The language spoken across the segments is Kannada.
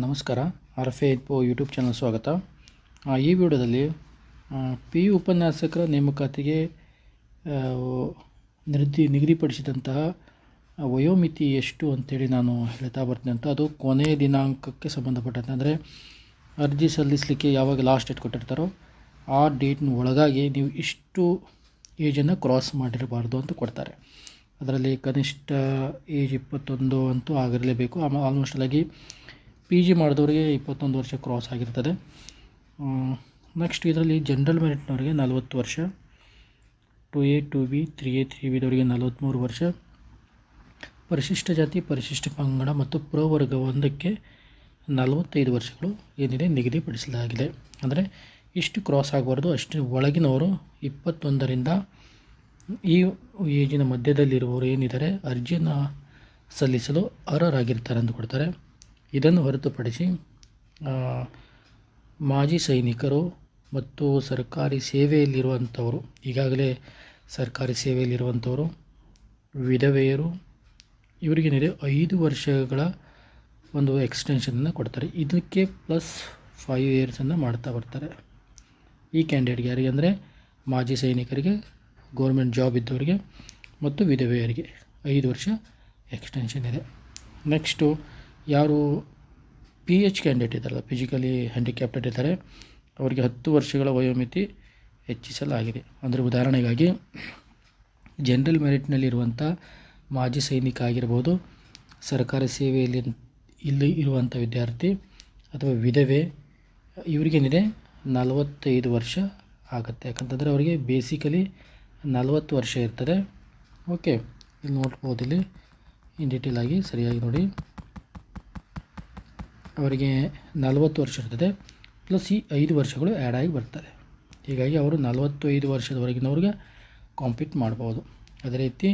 ನಮಸ್ಕಾರ. R F A YouTube channel ಸ್ವಾಗತ. ಈ ವಿಡಿಯೋದಲ್ಲಿ ಪಿ ಯು ಉಪನ್ಯಾಸಕರ ನೇಮಕಾತಿಗೆ ನಿರ್ದಿ ನಿಗದಿಪಡಿಸಿದಂತಹ ವಯೋಮಿತಿ ಎಷ್ಟು ಅಂತೇಳಿ ನಾನು ಹೇಳ್ತಾ ಬರ್ತೀನಿ ಅಂತ. ಅದು ಕೊನೆಯ ದಿನಾಂಕಕ್ಕೆ ಸಂಬಂಧಪಟ್ಟಂತೆ. ಅಂದರೆ, ಅರ್ಜಿ ಸಲ್ಲಿಸಲಿಕ್ಕೆ ಯಾವಾಗ ಲಾಸ್ಟ್ ಡೇಟ್ ಕೊಟ್ಟಿರ್ತಾರೋ, ಆ ಡೇಟ್ನ ಒಳಗಾಗಿ ನೀವು ಇಷ್ಟು ಏಜನ್ನು ಕ್ರಾಸ್ ಮಾಡಿರಬಾರ್ದು ಅಂತ ಕೊಡ್ತಾರೆ. ಅದರಲ್ಲಿ ಕನಿಷ್ಠ ಏಜ್ ಇಪ್ಪತ್ತೊಂದು ಅಂತೂ ಆಗಿರಲೇಬೇಕು. ಆಲ್ಮೋಸ್ಟ್ ಆಗಿ ಪಿ ಜಿ ಮಾಡಿದವರಿಗೆ ಇಪ್ಪತ್ತೊಂದು ವರ್ಷ ಕ್ರಾಸ್ ಆಗಿರ್ತದೆ. ನೆಕ್ಸ್ಟ್ ಇದರಲ್ಲಿ ಜನರಲ್ ಮೆರಿಟ್ನವರಿಗೆ ನಲವತ್ತು ವರ್ಷ. Two A two B three A three ಬಿದವರಿಗೆ ನಲವತ್ತ್ಮೂರು ವರ್ಷ. ಪರಿಶಿಷ್ಟ ಜಾತಿ, ಪರಿಶಿಷ್ಟ ಪಂಗಡ ಮತ್ತು ಪ್ರವರ್ಗ ಒಂದಕ್ಕೆ ನಲವತ್ತೈದು ವರ್ಷಗಳು ಏನಿದೆ ನಿಗದಿಪಡಿಸಲಾಗಿದೆ. ಅಂದರೆ ಇಷ್ಟು ಕ್ರಾಸ್ ಆಗಬಾರ್ದು, ಅಷ್ಟು ಒಳಗಿನವರು ಇಪ್ಪತ್ತೊಂದರಿಂದ ಈ ಏಜಿನ ಮಧ್ಯದಲ್ಲಿರುವವರು ಏನಿದ್ದಾರೆ, ಅರ್ಜಿಯನ್ನು ಸಲ್ಲಿಸಲು ಅರ್ಹರಾಗಿರ್ತಾರೆ ಅಂತ ಕೊಡ್ತಾರೆ. ಇದನ್ನು ಹೊರತುಪಡಿಸಿ ಮಾಜಿ ಸೈನಿಕರು ಮತ್ತು ಸರ್ಕಾರಿ ಸೇವೆಯಲ್ಲಿರುವಂಥವರು, ಈಗಾಗಲೇ ಸರ್ಕಾರಿ ಸೇವೆಯಲ್ಲಿರುವಂಥವರು, ವಿಧವೆಯರು ಇವರಿಗೇನಿದೆ ಐದು ವರ್ಷಗಳ ಒಂದು ಎಕ್ಸ್ಟೆನ್ಷನನ್ನು ಕೊಡ್ತಾರೆ. ಇದಕ್ಕೆ ಪ್ಲಸ್ ಫೈವ್ ಇಯರ್ಸನ್ನು ಮಾಡ್ತಾ ಬರ್ತಾರೆ. ಈ ಕ್ಯಾಂಡಿಡೇಟ್ಗೆ ಯಾರಿಗೆ ಅಂದರೆ, ಮಾಜಿ ಸೈನಿಕರಿಗೆ ಗೌರ್ಮೆಂಟ್ ಜಾಬ್ ಇದ್ದವರಿಗೆ ಮತ್ತು ವಿಧವೆಯರಿಗೆ ಐದು ವರ್ಷ ಎಕ್ಸ್ಟೆನ್ಷನ್ ಇದೆ. ನೆಕ್ಸ್ಟು ಯಾರು ಪಿ ಎಚ್ ಕ್ಯಾಂಡಿಡೇಟ್ ಇದ್ದಾರಲ್ಲ ಫಿಸಿಕಲಿ ಹ್ಯಾಂಡಿಕ್ಯಾಪ್ಟೆಡ್ ಇದ್ದಾರೆ, ಅವರಿಗೆ ಹತ್ತು ವರ್ಷಗಳ ವಯೋಮಿತಿ ಹೆಚ್ಚಿಸಲಾಗಿದೆ. ಅಂದರೆ ಉದಾಹರಣೆಗಾಗಿ ಜನರಲ್ ಮೆರಿಟ್ನಲ್ಲಿರುವಂಥ ಮಾಜಿ ಸೈನಿಕ ಆಗಿರ್ಬೋದು, ಸರ್ಕಾರಿ ಸೇವೆಯಲ್ಲಿ ಇಲ್ಲಿ ಇರುವಂಥ ವಿದ್ಯಾರ್ಥಿ ಅಥವಾ ವಿಧವೆ, ಇವರಿಗೇನಿದೆ, ನಲವತ್ತೈದು ವರ್ಷ ಆಗುತ್ತೆ. ಯಾಕಂತಂದರೆ ಅವರಿಗೆ ಬೇಸಿಕಲಿ ನಲವತ್ತು ವರ್ಷ ಇರ್ತದೆ. ಓಕೆ ಇಲ್ಲಿ ನೋಡ್ಬೋದು, ಇಲ್ಲಿ ಇನ್ ಡೀಟೇಲಾಗಿ ಸರಿಯಾಗಿ ನೋಡಿ. ಅವರಿಗೆ ನಲವತ್ತು ವರ್ಷ ಇರ್ತದೆ ಪ್ಲಸ್ ಈ ಐದು ವರ್ಷಗಳು ಆ್ಯಡ್ ಆಗಿ ಬರ್ತದೆ. ಹೀಗಾಗಿ ಅವರು ನಲವತ್ತು ಐದು ವರ್ಷದವರೆಗಿನವ್ರಿಗೆ ಕಾಂಪೀಟ್ ಮಾಡ್ಬೋದು. ಅದೇ ರೀತಿ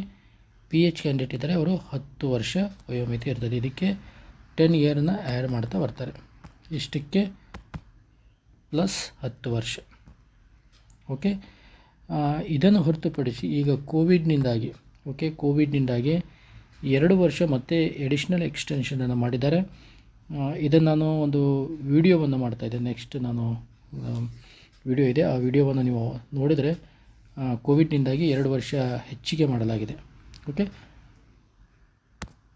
ಪಿ ಎಚ್ ಕ್ಯಾಂಡಿಡೇಟ್ ಇದ್ದರೆ ಅವರು ಹತ್ತು ವರ್ಷ ವಯೋಮಿತಿ ಇರ್ತದೆ. ಇದಕ್ಕೆ ಟೆನ್ ಇಯರ್ನ ಆ್ಯಡ್ ಮಾಡ್ತಾ ಬರ್ತಾರೆ. ಇಷ್ಟಕ್ಕೆ ಪ್ಲಸ್ ಹತ್ತು ವರ್ಷ. ಓಕೆ ಇದನ್ನು ಹೊರತುಪಡಿಸಿ ಈಗ ಕೋವಿಡ್ನಿಂದಾಗಿ ಓಕೆ ಕೋವಿಡ್ನಿಂದಾಗಿ ಎರಡು ವರ್ಷ ಮತ್ತೆ ಎಡಿಷ್ನಲ್ ಎಕ್ಸ್ಟೆನ್ಷನನ್ನು ಮಾಡಿದ್ದಾರೆ. ಇದನ್ನು ನಾನು ಒಂದು ವಿಡಿಯೋವನ್ನು ಮಾಡ್ತಾಯಿದ್ದೆ ನೆಕ್ಸ್ಟ್ ನಾನು ವಿಡಿಯೋ ಇದೆ. ಆ ವಿಡಿಯೋವನ್ನು ನೀವು ನೋಡಿದರೆ ಕೋವಿಡ್ನಿಂದಾಗಿ ಎರಡು ವರ್ಷ ಹೆಚ್ಚಿಗೆ ಮಾಡಲಾಗಿದೆ. ಓಕೆ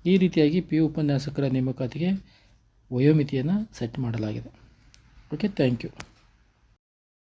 ಈ ರೀತಿಯಾಗಿ ಪಿ ಯು ಉಪನ್ಯಾಸಕರ ನೇಮಕಾತಿಗೆ ವಯೋಮಿತಿಯನ್ನು ಸೆಟ್ ಮಾಡಲಾಗಿದೆ. Okay thank you